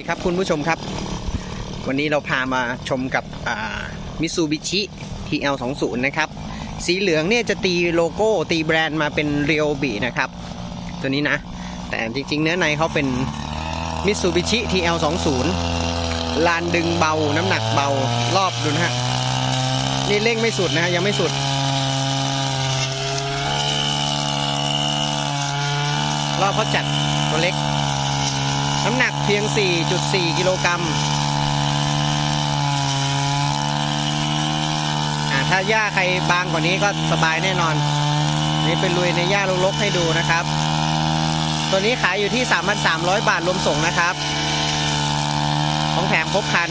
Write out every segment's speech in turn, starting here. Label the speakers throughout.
Speaker 1: สวัสดีครับคุณผู้ชมครับ วันนี้เราพามาชมกับมิซูบิชิ TL20 นะครับ สีเหลืองเนี่ยจะตีโลโก้ตีแบรนด์มาเป็นเรียวบีนะครับ ตัวนี้นะ แต่จริง ๆ เนื้อในเขาเป็นมิซูบิชิ TL20 ลานดึงเบาน้ำหนักเบารอบดูนะฮะ นี่เร่งไม่สุดนะฮะ ยังไม่สุด รอบเขาจัดตัวเล็ก น้ำหนักเพียง 4.4 กิโลกรัมอ่าถ้าหญ้าใครบางกว่านี้ก็สบายแน่นอน นี่เป็นลุยในหญ้าลกๆให้ดูนะครับ ตัวนี้ขายอยู่ที่ 3,300 บาทรวมส่งนะครับ ของแถมครบคัน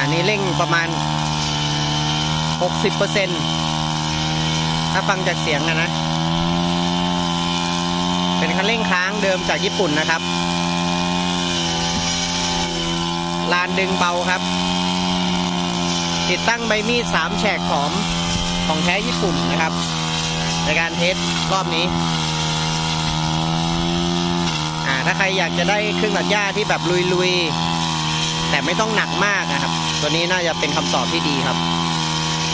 Speaker 1: อ่านี่เร่งประมาณ 60%ถ้าฟังจากเสียงนะนะ เป็นคันเร่งค้างเดิมจากญี่ปุ่นนะครับลานดึงเบาครับ ติดตั้งใบมีด 3 แฉกของของแท้ญี่ปุ่นนะครับ ในการเทสรอบนี้ถ้าใครอยากจะได้เครื่องตัดหญ้าที่แบบลุยๆ แต่ไม่ต้องหนักมากนะครับ ตัวนี้น่าจะเป็นคำตอบที่ดีครับ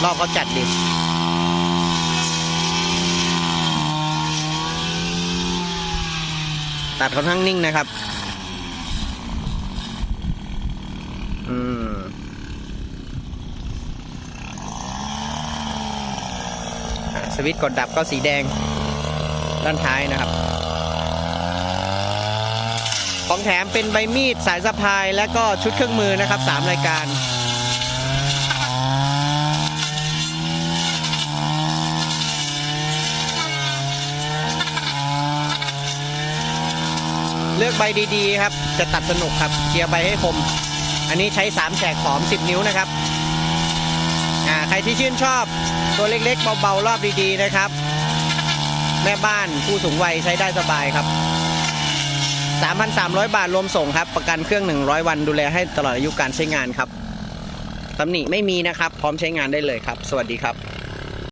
Speaker 1: รอบเขาจัดดีตัดค่อนข้างนิ่งนะครับ อืม สวิตช์กดดับก็สีแดง ด้านท้ายนะครับ ของแถมเป็นใบมีดสายสะพายและก็ชุดเครื่องมือนะครับ 3 รายการ เลือกใบดีๆครับ จะตัดสนุกครับเคลียร์ใบให้คม อันนี้ใช้3แฉกขอม 10 นิ้วนะครับอ่าใครที่ชื่นชอบตัวเล็กๆเบาๆรอบดีๆนะครับ แม่บ้านผู้สูงวัยใช้ได้สบายครับ 3,300 บาทรวมส่งครับ ประกันเครื่อง 100 วันดูแลให้ตลอดอายุการใช้งานครับตำหนิไม่มีนะครับ พร้อมใช้งานได้เลยครับ สวัสดีครับ